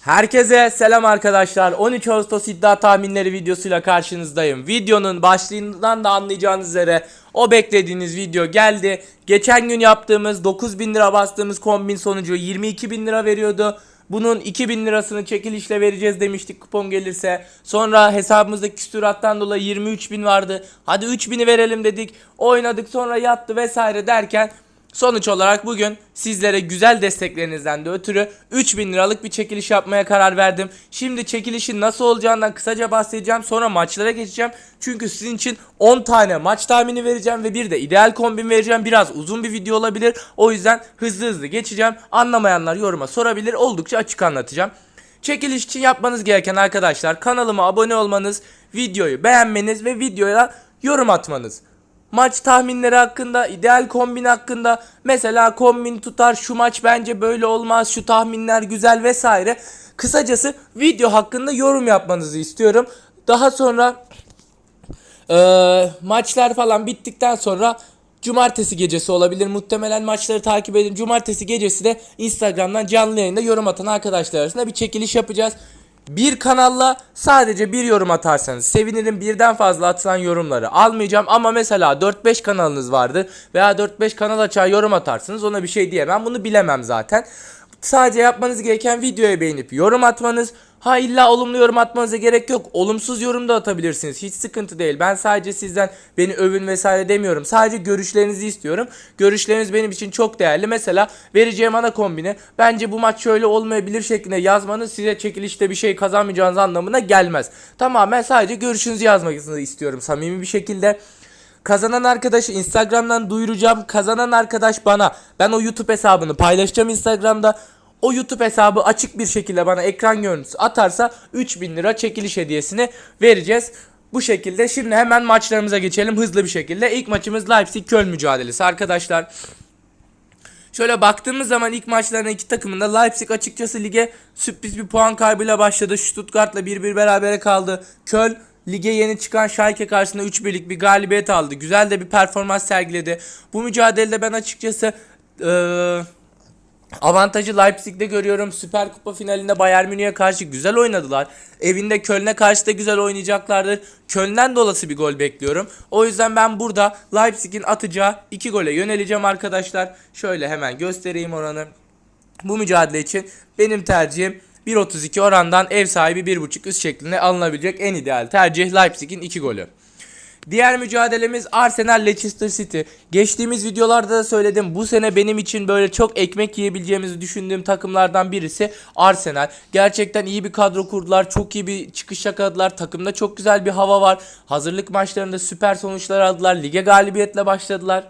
Herkese selam arkadaşlar. 13 Ağustos iddia tahminleri videosuyla karşınızdayım. Videonun başlığından da anlayacağınız üzere o beklediğiniz video geldi. Geçen gün yaptığımız 9000 lira bastığımız kombin sonucu 22.000 lira veriyordu. Bunun 2000 lirasını çekilişle vereceğiz demiştik kupon gelirse. Sonra hesabımızdaki küsurattan dolayı 23.000 vardı. Hadi 3000'i verelim dedik. Oynadık sonra yattı vesaire derken Sonuç olarak bugün sizlere güzel desteklerinizden de ötürü 3000 liralık bir çekiliş yapmaya karar verdim. Şimdi çekilişin nasıl olacağından kısaca bahsedeceğim. Sonra maçlara geçeceğim. Çünkü sizin için 10 tane maç tahmini vereceğim ve bir de ideal kombin vereceğim. Biraz uzun bir video olabilir. O yüzden hızlı hızlı geçeceğim. Anlamayanlar yoruma sorabilir. Oldukça açık anlatacağım. Çekiliş için yapmanız gereken arkadaşlar kanalıma abone olmanız, videoyu beğenmeniz ve videoya yorum atmanız maç tahminleri hakkında, ideal kombin hakkında mesela kombin tutar, şu maç bence böyle olmaz, şu tahminler güzel vesaire. Kısacası video hakkında yorum yapmanızı istiyorum. Daha sonra eee, maçlar falan bittikten sonra Cumartesi gecesi olabilir. Muhtemelen maçları takip edin. Cumartesi gecesi de Instagram'dan canlı yayında yorum atan arkadaşlar arasında bir çekiliş yapacağız. Bir kanalla sadece bir yorum atarsanız sevinirim. Birden fazla atılan yorumları almayacağım ama mesela 4-5 kanalınız vardır veya 4-5 kanal açar yorum atarsınız ona bir şey diyemem. Bunu bilemem zaten. Sadece yapmanız gereken videoya beğenip yorum atmanız. Ha illa olumlu yorum atmanıza gerek yok. Olumsuz yorum da atabilirsiniz. Hiç sıkıntı değil. Ben sadece sizden beni övün vesaire demiyorum. Sadece görüşlerinizi istiyorum. Görüşleriniz benim için çok değerli. Mesela vereceğim ana kombine bence bu maç şöyle olmayabilir şeklinde yazmanız size çekilişte bir şey kazanmayacağınız anlamına gelmez. Tamamen sadece görüşünüzü yazmanızı istiyorum samimi bir şekilde. Kazanan arkadaşı Instagram'dan duyuracağım. Kazanan arkadaş bana ben o YouTube hesabını paylaşacağım Instagram'da. O YouTube hesabı açık bir şekilde bana ekran görüntüsü atarsa 3000 lira çekiliş hediyesini vereceğiz. Bu şekilde şimdi hemen maçlarımıza geçelim hızlı bir şekilde. İlk maçımız Leipzig Köln mücadelesi arkadaşlar. Şöyle baktığımız zaman ilk maçlarına iki takımın da Leipzig açıkçası lige sürpriz bir puan kaybıyla başladı. Stuttgart'la 1-1 berabere kaldı. Köln lige yeni çıkan Schalke karşısında 3 birlik bir galibiyet aldı. Güzel de bir performans sergiledi. Bu mücadelede ben açıkçası eee Avantajı Leipzig'de görüyorum. Süper Kupa finalinde Bayern Münih'e karşı güzel oynadılar. Evinde Köln'e karşı da güzel oynayacaklardır. Köln'den de olası bir gol bekliyorum. O yüzden ben burada Leipzig'in atacağı 2 gole yöneleceğim arkadaşlar. Şöyle hemen göstereyim oranı. Bu mücadele için benim tercihim 1.32 orandan ev sahibi 1.5 üst şeklinde alınabilecek en ideal tercih Leipzig'in 2 golü. Diğer mücadelemiz Arsenal Leicester City. Geçtiğimiz videolarda da söyledim. Bu sene benim için böyle çok ekmek yiyebileceğimizi düşündüğüm takımlardan birisi Arsenal. Gerçekten iyi bir kadro kurdular. Çok iyi bir çıkış yakaladılar. Takımda çok güzel bir hava var. Hazırlık maçlarında süper sonuçlar aldılar. Lige galibiyetle başladılar.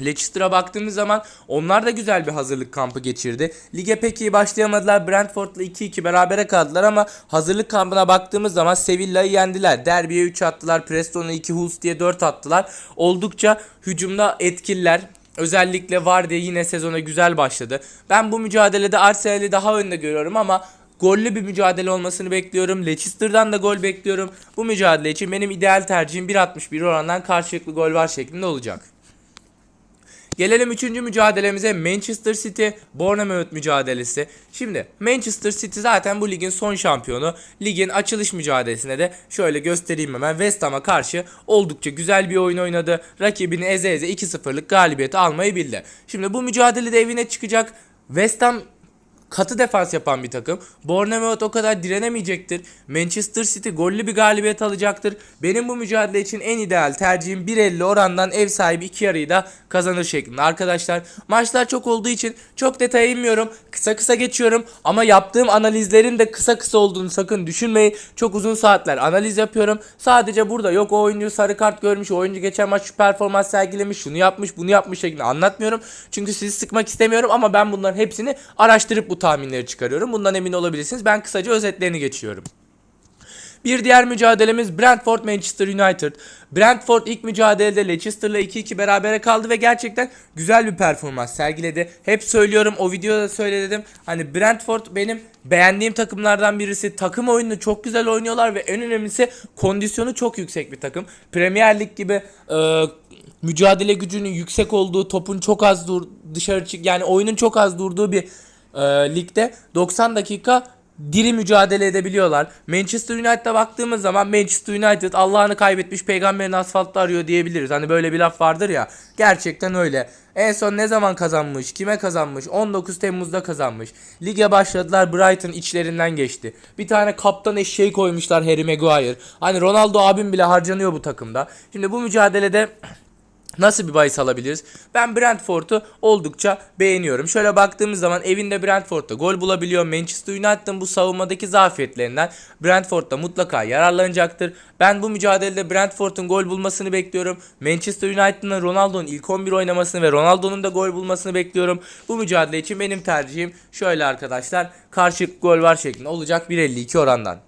Leicester'a baktığımız zaman onlar da güzel bir hazırlık kampı geçirdi. Lige pek iyi başlayamadılar. Brentford'la 2-2 berabere kaldılar ama hazırlık kampına baktığımız zaman Sevilla'yı yendiler. Derby'ye 3 attılar. Preston'a 2 Huls diye 4 attılar. Oldukça hücumda etkililer. Özellikle Vardy yine sezona güzel başladı. Ben bu mücadelede Arsenal'i daha önde görüyorum ama gollü bir mücadele olmasını bekliyorum. Leicester'dan da gol bekliyorum. Bu mücadele için benim ideal tercihim 1.61 orandan karşılıklı gol var şeklinde olacak. Gelelim üçüncü mücadelemize Manchester City Bournemouth mücadelesi. Şimdi Manchester City zaten bu ligin son şampiyonu. Ligin açılış mücadelesinde de şöyle göstereyim hemen West Ham'a karşı oldukça güzel bir oyun oynadı. Rakibini eze eze 2-0'lık galibiyeti almayı bildi. Şimdi bu mücadelede evine çıkacak. West Ham katı defans yapan bir takım. Bournemouth o kadar direnemeyecektir. Manchester City gollü bir galibiyet alacaktır. Benim bu mücadele için en ideal tercihim 1.50 orandan ev sahibi 2 yarıyı da kazanır şeklinde. Arkadaşlar maçlar çok olduğu için çok detaya inmiyorum. Kısa kısa geçiyorum ama yaptığım analizlerin de kısa kısa olduğunu sakın düşünmeyin. Çok uzun saatler analiz yapıyorum. Sadece burada yok o oyuncu sarı kart görmüş, oyuncu geçen maç şu performans sergilemiş, şunu yapmış, bunu yapmış şeklinde anlatmıyorum. Çünkü sizi sıkmak istemiyorum ama ben bunların hepsini araştırıp bu tahminleri çıkarıyorum. Bundan emin olabilirsiniz. Ben kısaca özetlerini geçiyorum. Bir diğer mücadelemiz Brentford Manchester United. Brentford ilk mücadelede Leicester'la 2-2 berabere kaldı ve gerçekten güzel bir performans sergiledi. Hep söylüyorum o videoda söyledim. Hani Brentford benim beğendiğim takımlardan birisi. Takım oyununu çok güzel oynuyorlar ve en önemlisi kondisyonu çok yüksek bir takım. Premier Lig gibi e, mücadele gücünün yüksek olduğu, topun çok az dur dışarı çık yani oyunun çok az durduğu bir e, ligde 90 dakika diri mücadele edebiliyorlar. Manchester United'a baktığımız zaman Manchester United Allah'ını kaybetmiş peygamberin asfaltta arıyor diyebiliriz. Hani böyle bir laf vardır ya. Gerçekten öyle. En son ne zaman kazanmış? Kime kazanmış? 19 Temmuz'da kazanmış. Lige başladılar Brighton içlerinden geçti. Bir tane kaptan eşeği koymuşlar Harry Maguire. Hani Ronaldo abim bile harcanıyor bu takımda. Şimdi bu mücadelede Nasıl bir bahis alabiliriz? Ben Brentford'u oldukça beğeniyorum. Şöyle baktığımız zaman evinde Brentford'da gol bulabiliyor. Manchester United'ın bu savunmadaki zafiyetlerinden Brentford'da mutlaka yararlanacaktır. Ben bu mücadelede Brentford'un gol bulmasını bekliyorum. Manchester United'ın Ronaldo'nun ilk 11 oynamasını ve Ronaldo'nun da gol bulmasını bekliyorum. Bu mücadele için benim tercihim şöyle arkadaşlar. Karşılık gol var şeklinde olacak 1.52 orandan.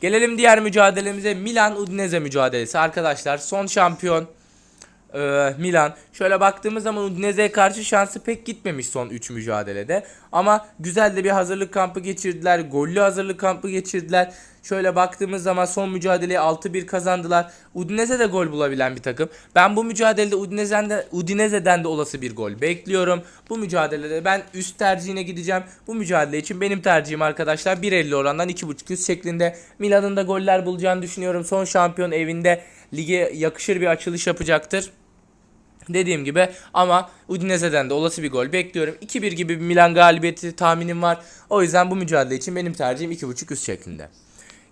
Gelelim diğer mücadelemize Milan Udinese mücadelesi. Arkadaşlar son şampiyon ee, Milan. Şöyle baktığımız zaman Udinese'ye karşı şansı pek gitmemiş son 3 mücadelede. Ama güzel de bir hazırlık kampı geçirdiler. Gollü hazırlık kampı geçirdiler. Şöyle baktığımız zaman son mücadeleyi 6-1 kazandılar. Udinese de gol bulabilen bir takım. Ben bu mücadelede Udinese'den de, Udinese'den de olası bir gol bekliyorum. Bu mücadelede ben üst tercihine gideceğim. Bu mücadele için benim tercihim arkadaşlar 1.50 orandan 2.5 üst şeklinde. Milan'ın da goller bulacağını düşünüyorum. Son şampiyon evinde lige yakışır bir açılış yapacaktır. Dediğim gibi ama Udinese'den de olası bir gol bekliyorum. 2-1 gibi bir Milan galibiyeti tahminim var. O yüzden bu mücadele için benim tercihim 2.5 üst şeklinde.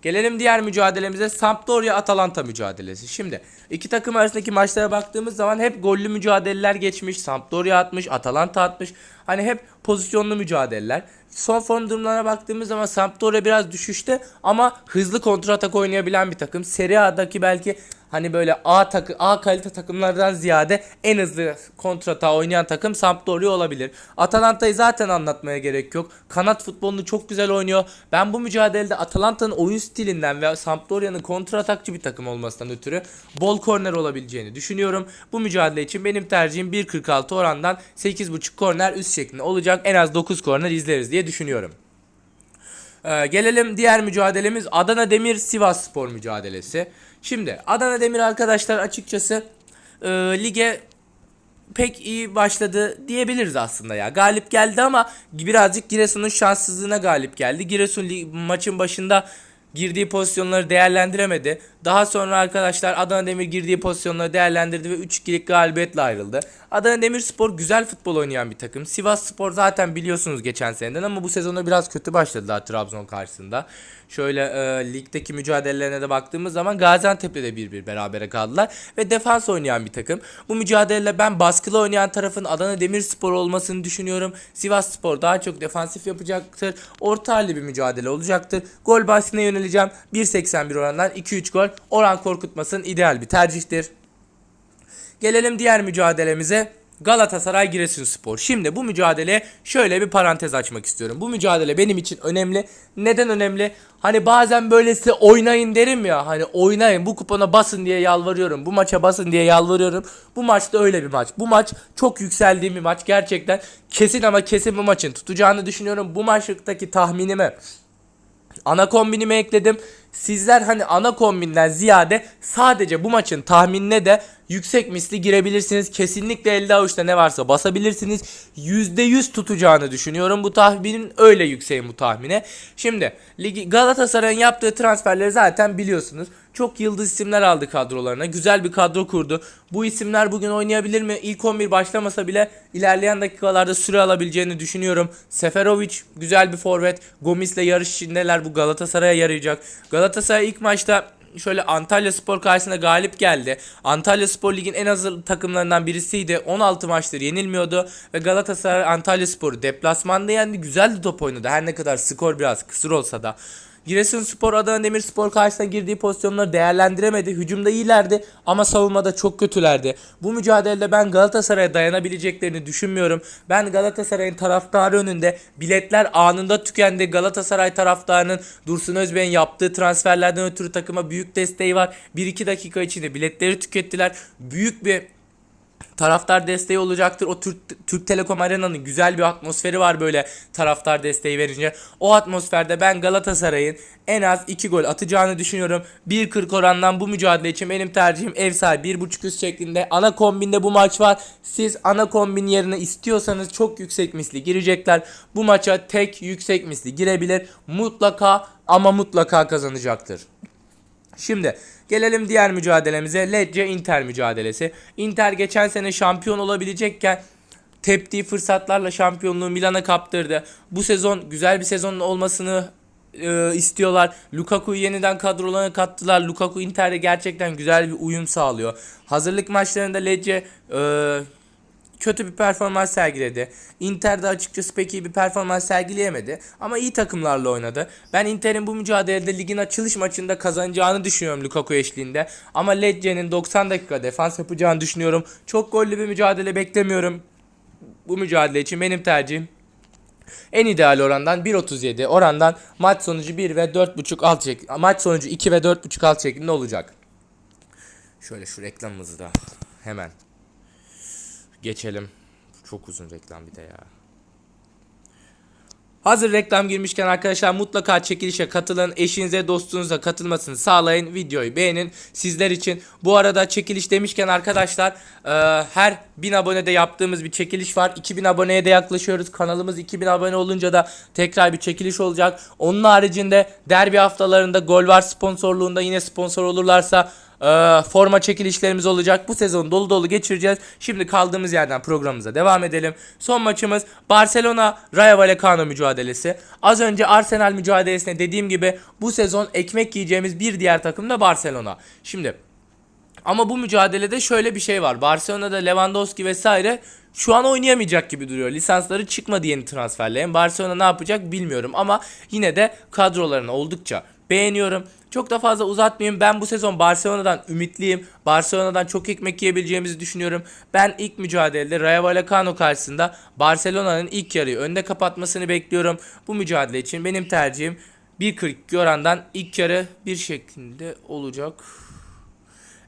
Gelelim diğer mücadelemize Sampdoria Atalanta mücadelesi. Şimdi iki takım arasındaki maçlara baktığımız zaman hep gollü mücadeleler geçmiş. Sampdoria atmış, Atalanta atmış. Hani hep pozisyonlu mücadeleler. Son form durumlarına baktığımız zaman Sampdoria biraz düşüşte ama hızlı kontratak oynayabilen bir takım. Serie A'daki belki hani böyle A takı A kalite takımlardan ziyade en hızlı kontrata oynayan takım Sampdoria olabilir. Atalanta'yı zaten anlatmaya gerek yok. Kanat futbolunu çok güzel oynuyor. Ben bu mücadelede Atalanta'nın oyun stilinden ve Sampdoria'nın kontratakçı bir takım olmasından ötürü bol korner olabileceğini düşünüyorum. Bu mücadele için benim tercihim 1.46 orandan 8.5 korner üst şeklinde olacak. En az 9 korner izleriz diye düşünüyorum. Ee, gelelim diğer mücadelemiz Adana Demir Sivas Spor mücadelesi. Şimdi Adana Demir arkadaşlar açıkçası e, lige pek iyi başladı diyebiliriz aslında ya. Galip geldi ama birazcık Giresun'un şanssızlığına galip geldi. Giresun maçın başında girdiği pozisyonları değerlendiremedi. Daha sonra arkadaşlar Adana Demir girdiği pozisyonları değerlendirdi ve 3-2'lik galibiyetle ayrıldı. Adana Demirspor güzel futbol oynayan bir takım. Sivas Spor zaten biliyorsunuz geçen seneden ama bu sezona biraz kötü başladılar Trabzon karşısında. Şöyle e, ligdeki mücadelelerine de baktığımız zaman Gaziantep'le de 1-1 berabere kaldılar ve defans oynayan bir takım. Bu mücadeleyle ben baskılı oynayan tarafın Adana Demirspor olmasını düşünüyorum. Sivas Spor daha çok defansif yapacaktır. Orta halli bir mücadele olacaktır. Gol bahsine yöneleceğim. 1.81 orandan 2-3 gol oran korkutmasın ideal bir tercihtir. Gelelim diğer mücadelemize. Galatasaray Giresunspor. Şimdi bu mücadele şöyle bir parantez açmak istiyorum. Bu mücadele benim için önemli. Neden önemli? Hani bazen böylesi oynayın derim ya. Hani oynayın bu kupona basın diye yalvarıyorum. Bu maça basın diye yalvarıyorum. Bu maçta öyle bir maç. Bu maç çok yükseldiğim bir maç. Gerçekten kesin ama kesin bu maçın tutacağını düşünüyorum. Bu maçtaki tahminimi ana kombinime ekledim. Sizler hani ana kombinden ziyade sadece bu maçın tahminine de yüksek misli girebilirsiniz. Kesinlikle elde avuçta ne varsa basabilirsiniz. %100 tutacağını düşünüyorum bu tahminin. Öyle yükseğim bu tahmine. Şimdi Galatasaray'ın yaptığı transferleri zaten biliyorsunuz. Çok yıldız isimler aldı kadrolarına. Güzel bir kadro kurdu. Bu isimler bugün oynayabilir mi? İlk 11 başlamasa bile ilerleyen dakikalarda süre alabileceğini düşünüyorum. Seferovic güzel bir forvet. Gomis'le yarış içindeler. Bu Galatasaray'a yarayacak. Galatasaray ilk maçta şöyle Antalya Spor karşısında galip geldi. Antalya Spor Lig'in en hazır takımlarından birisiydi. 16 maçtır yenilmiyordu ve Galatasaray Antalya Spor'u deplasmanda yendi. Güzel de top oynadı. Her ne kadar skor biraz kısır olsa da. Giresunspor Adana Demirspor karşısına girdiği pozisyonları değerlendiremedi. Hücumda iyilerdi ama savunmada çok kötülerdi. Bu mücadelede ben Galatasaray'a dayanabileceklerini düşünmüyorum. Ben Galatasaray'ın taraftarı önünde biletler anında tükendi. Galatasaray taraftarının Dursun Özbey'in yaptığı transferlerden ötürü takıma büyük desteği var. 1-2 dakika içinde biletleri tükettiler. Büyük bir taraftar desteği olacaktır. O Türk, Türk Telekom Arena'nın güzel bir atmosferi var böyle taraftar desteği verince. O atmosferde ben Galatasaray'ın en az 2 gol atacağını düşünüyorum. 1.40 orandan bu mücadele için benim tercihim ev sahibi 1.5 üst şeklinde. Ana kombinde bu maç var. Siz ana kombin yerine istiyorsanız çok yüksek misli girecekler. Bu maça tek yüksek misli girebilir. Mutlaka ama mutlaka kazanacaktır. Şimdi gelelim diğer mücadelemize. Lecce Inter mücadelesi. Inter geçen sene şampiyon olabilecekken teptiği fırsatlarla şampiyonluğu Milan'a kaptırdı. Bu sezon güzel bir sezonun olmasını e, istiyorlar. Lukaku'yu yeniden kadrolarına kattılar. Lukaku Inter'de gerçekten güzel bir uyum sağlıyor. Hazırlık maçlarında Lecce e, kötü bir performans sergiledi. Inter'de açıkçası pek iyi bir performans sergileyemedi ama iyi takımlarla oynadı. Ben Inter'in bu mücadelede ligin açılış maçında kazanacağını düşünüyorum Lukaku eşliğinde. Ama Lecce'nin 90 dakika defans yapacağını düşünüyorum. Çok gollü bir mücadele beklemiyorum. Bu mücadele için benim tercihim en ideal orandan 1.37 orandan maç sonucu 1 ve 4.5 alt şek maç sonucu 2 ve 4.5 alt şeklinde olacak. Şöyle şu reklamımızı da hemen geçelim. Çok uzun reklam bir de ya. Hazır reklam girmişken arkadaşlar mutlaka çekilişe katılın. Eşinize dostunuza katılmasını sağlayın. Videoyu beğenin. Sizler için bu arada çekiliş demişken arkadaşlar e, her 1000 abonede yaptığımız bir çekiliş var. 2000 aboneye de yaklaşıyoruz. Kanalımız 2000 abone olunca da tekrar bir çekiliş olacak. Onun haricinde derbi haftalarında Gol var sponsorluğunda yine sponsor olurlarsa ee, forma çekilişlerimiz olacak. Bu sezon dolu dolu geçireceğiz. Şimdi kaldığımız yerden programımıza devam edelim. Son maçımız Barcelona Rayo Vallecano mücadelesi. Az önce Arsenal mücadelesine dediğim gibi bu sezon ekmek yiyeceğimiz bir diğer takım da Barcelona. Şimdi ama bu mücadelede şöyle bir şey var. Barcelona'da Lewandowski vesaire şu an oynayamayacak gibi duruyor. Lisansları çıkmadı yeni transferlerin. Barcelona ne yapacak bilmiyorum ama yine de kadrolarını oldukça beğeniyorum. Çok da fazla uzatmayayım. Ben bu sezon Barcelona'dan ümitliyim. Barcelona'dan çok ekmek yiyebileceğimizi düşünüyorum. Ben ilk mücadelede Rayo Vallecano karşısında Barcelona'nın ilk yarıyı önde kapatmasını bekliyorum. Bu mücadele için benim tercihim 1.42 orandan ilk yarı bir şeklinde olacak.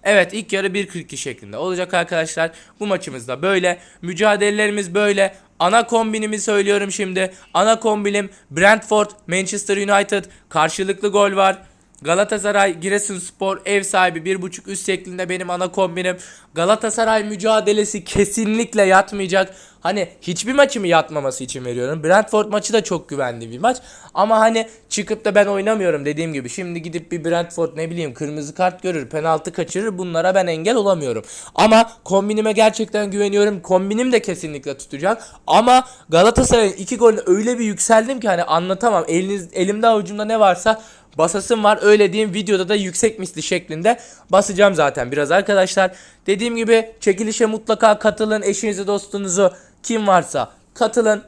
Evet ilk yarı 1.42 şeklinde olacak arkadaşlar. Bu maçımız da böyle. Mücadelelerimiz böyle. Ana kombinimi söylüyorum şimdi. Ana kombinim Brentford, Manchester United. Karşılıklı gol var. Galatasaray, Giresunspor ev sahibi 1.5 üst şeklinde benim ana kombinim. Galatasaray mücadelesi kesinlikle yatmayacak. Hani hiçbir maçımı yatmaması için veriyorum. Brentford maçı da çok güvenli bir maç. Ama hani çıkıp da ben oynamıyorum dediğim gibi. Şimdi gidip bir Brentford ne bileyim kırmızı kart görür, penaltı kaçırır. Bunlara ben engel olamıyorum. Ama kombinime gerçekten güveniyorum. Kombinim de kesinlikle tutacak. Ama Galatasaray'ın iki golüne öyle bir yükseldim ki hani anlatamam. Eliniz, elimde avucumda ne varsa basasım var. Öyle diyeyim videoda da yüksek misli şeklinde basacağım zaten biraz arkadaşlar. Dediğim gibi çekilişe mutlaka katılın. Eşinizi dostunuzu kim varsa katılın.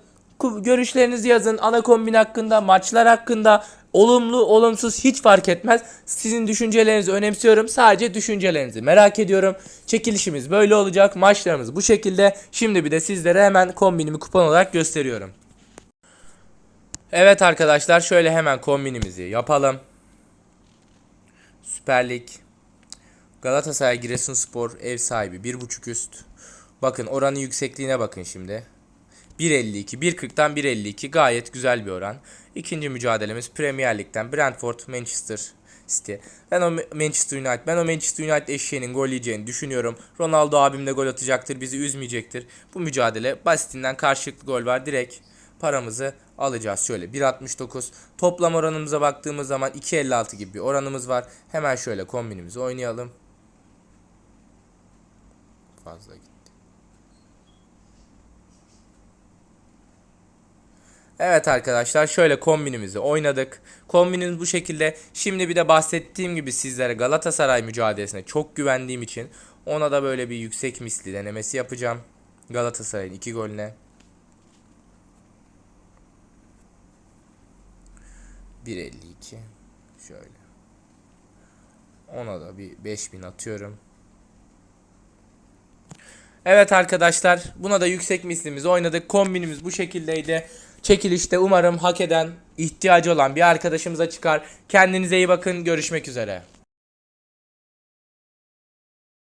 Görüşlerinizi yazın. Ana kombin hakkında, maçlar hakkında. Olumlu, olumsuz hiç fark etmez. Sizin düşüncelerinizi önemsiyorum. Sadece düşüncelerinizi merak ediyorum. Çekilişimiz böyle olacak. Maçlarımız bu şekilde. Şimdi bir de sizlere hemen kombinimi kupon olarak gösteriyorum. Evet arkadaşlar şöyle hemen kombinimizi yapalım. Süper Lig. Galatasaray Giresunspor ev sahibi 1.5 üst. Bakın oranın yüksekliğine bakın şimdi. 1.52 1.40'dan 1.52 gayet güzel bir oran. İkinci mücadelemiz Premier Lig'den Brentford Manchester City. Ben o Manchester United, ben o Manchester United eşeğinin gol yiyeceğini düşünüyorum. Ronaldo abim de gol atacaktır, bizi üzmeyecektir. Bu mücadele basitinden karşılıklı gol var. Direkt paramızı alacağız. Şöyle 1.69 toplam oranımıza baktığımız zaman 2.56 gibi bir oranımız var. Hemen şöyle kombinimizi oynayalım. Fazla gitti. Evet arkadaşlar şöyle kombinimizi oynadık. Kombinimiz bu şekilde. Şimdi bir de bahsettiğim gibi sizlere Galatasaray mücadelesine çok güvendiğim için ona da böyle bir yüksek misli denemesi yapacağım. Galatasaray'ın 2 golüne. 1.52 şöyle. Ona da bir 5000 atıyorum. Evet arkadaşlar buna da yüksek mislimizi oynadık. Kombinimiz bu şekildeydi. Çekilişte umarım hak eden, ihtiyacı olan bir arkadaşımıza çıkar. Kendinize iyi bakın. Görüşmek üzere.